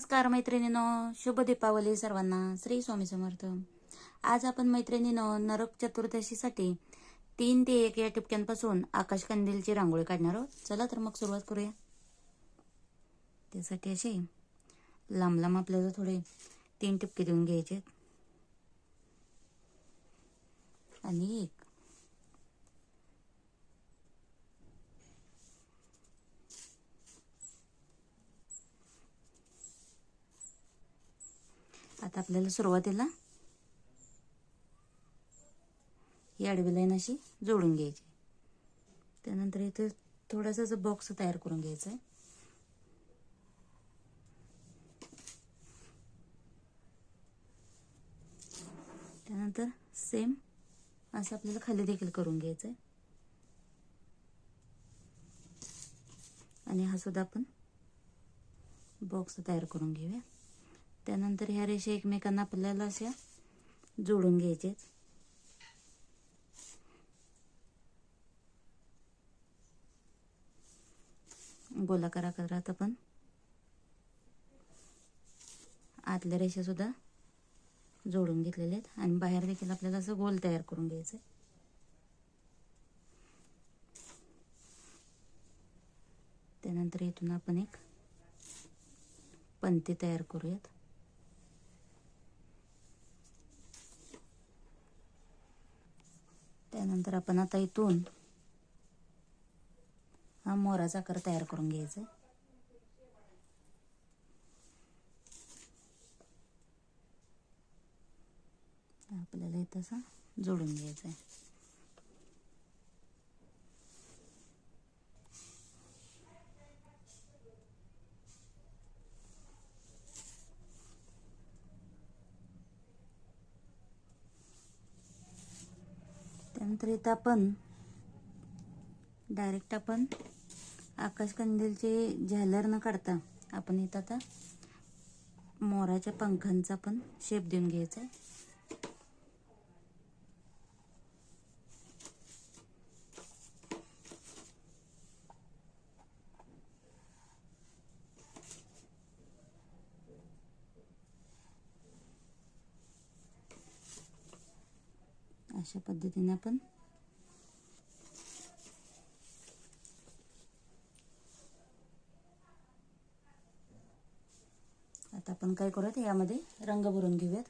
नमस्कार मैत्रिणीनो शुभ दीपावली सर्वांना. श्री स्वामी समर्थ. आज आपण मैत्रिणीनो नरक चतुर्दशीसाठी तीन ते एक या टिपक्यांपासून आकाशकंदीलची रांगोळी काढणार आहोत. चला तर मग सुरुवात करूया. त्यासाठी असे लांब लांब आपल्याला थोडे तीन टिपके देऊन घ्यायचे आहेत. आणि एक आता आपल्याला सुरुवातीला ही आडवी लाईन अशी जोडून घ्यायची. त्यानंतर इथे थोडासा बॉक्स तयार करून घ्यायचा आहे त्यानंतर सेम असं आपल्याला खाली देखील करून घ्यायचं आहे आणि हा सुद्धा आपण बॉक्स तयार करून घेऊया. त्यानंतर ह्या रेषा एकमेकांना आपल्याला अशा जोडून घ्यायचेत गोलाकार आकारात आपण आतल्या रेषा सुद्धा जोडून घेतलेले आहेत. आणि बाहेर देखील आपल्याला असं गोल तयार करून घ्यायचं आहे. त्यानंतर इथून आपण एक पंती तयार करूयात. त्यानंतर आपण आता इथून हा मोराचा आकार तयार करून घ्यायचा आहे. आपल्याला इथं जोडून घ्यायचं आहे. त्यानंतर इथं आपण डायरेक्ट आपण आकाशकंदीलचे झालर न काढता आपण इथं आता मोराच्या पंखांचा पण शेप देऊन घ्यायचा आहे. अशा पद्धतीने आपण आता आपण काय करूयात? यामध्ये रंग भरून घेऊयात.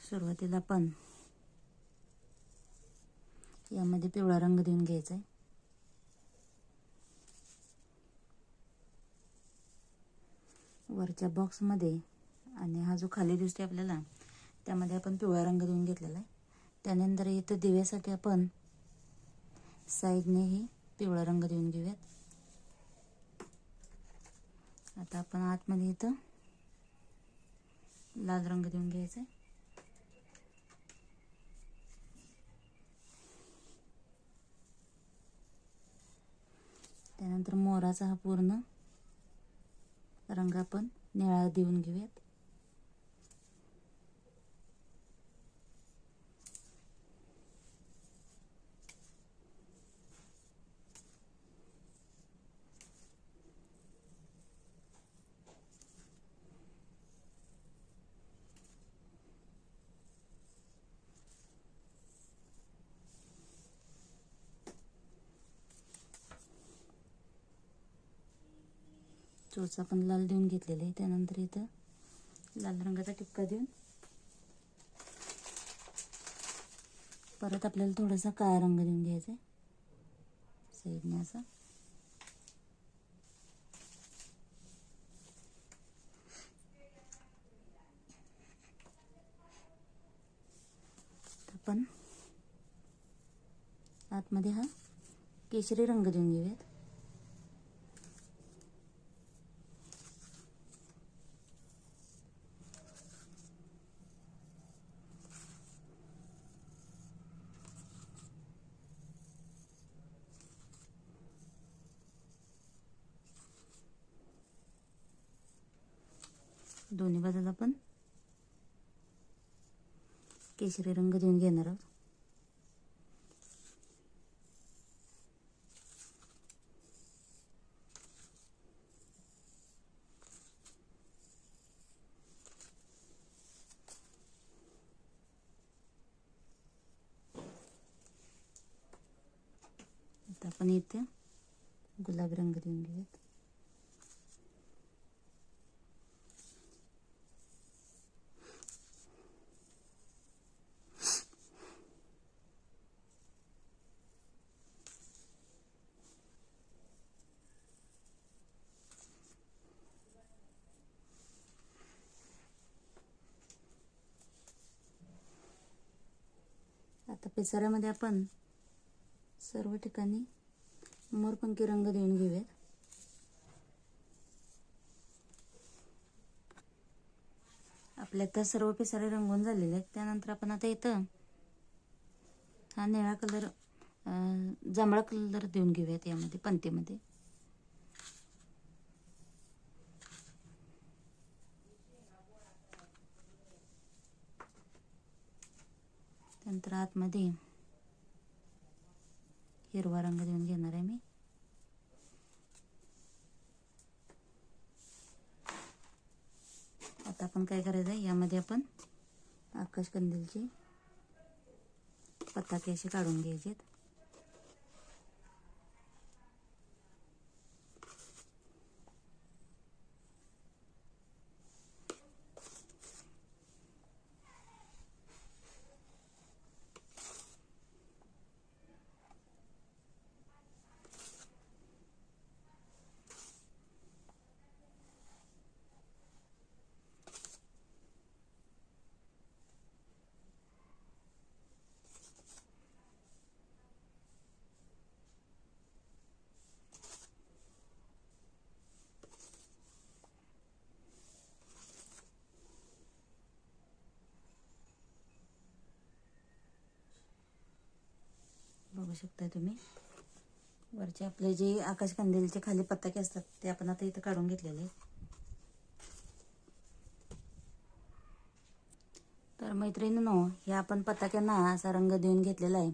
सुरुवातीला आपण यामध्ये पिवळा रंग देऊन घ्यायचा आहे. वरच्या बॉक्समध्ये आणि हा जो खाली दिसतोय आपल्याला त्यामध्ये आपण पिवळा रंग देऊन घेतलेला आहे. त्यानंतर इथं दिव्यासाठी आपण साईडनेही पिवळा रंग देऊन घेऊयात. आता आपण आतमध्ये इथं लाल रंग देऊन घ्यायचा आहे त्यानंतर मोराचा हा पूर्ण रंग आपण निळा देऊन घेऊयात. चोच आपण लाल देऊन घेतलेले आहे. त्यानंतर इथं लाल रंगाचा टिपका देऊन परत आपल्याला थोडासा काळा रंग देऊन घ्यायचा आहे. साईडने असा. आपण आतमध्ये हा केशरी रंग देऊन घेऊयात. दोन्ही बाजूला पण केशरी रंग देऊन घेणार आहोत. आता आपण इथे गुलाबी रंग देऊन घेऊयात. आता पिसाऱ्यामध्ये आपण सर्व ठिकाणी मोरपंखी रंग देऊन घेऊयात. आपल्या तर सर्व पिसारे रंगून झालेले आहेत. त्यानंतर आपण आता इथं हा निळा कलर जांभळा कलर देऊन घेऊयात यामध्ये पंतीमध्ये. त्यानंतर आतमध्ये हिरवा रंग देऊन घेणार आहे मी. आता आपण काय करायचं आहे? यामध्ये आपण आकाशकंदीलची पताके असे काढून घ्यायचे बघू शकता तुम्ही. वरचे आपले जे आकाशकंदीलचे खाली पताके असतात ते आपण आता इथं काढून घेतलेले तर मैत्रिणीनो हे आपण पताक्यांना असा रंग देऊन घेतलेला आहे.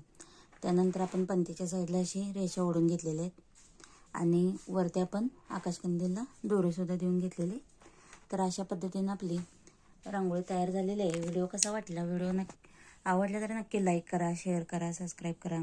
त्यानंतर आपण पंतीच्या साईडला अशी रेषा ओढून घेतलेल्या आहेत. आणि वरती आपण आकाशकंदीलला दोरेसुद्धा देऊन घेतलेले तर अशा पद्धतीनं आपली रांगोळी तयार झालेली आहे. व्हिडिओ कसा वाटला? व्हिडिओ नक्की आवडला तर नक्की लाईक करा शेअर करा सबस्क्राईब करा.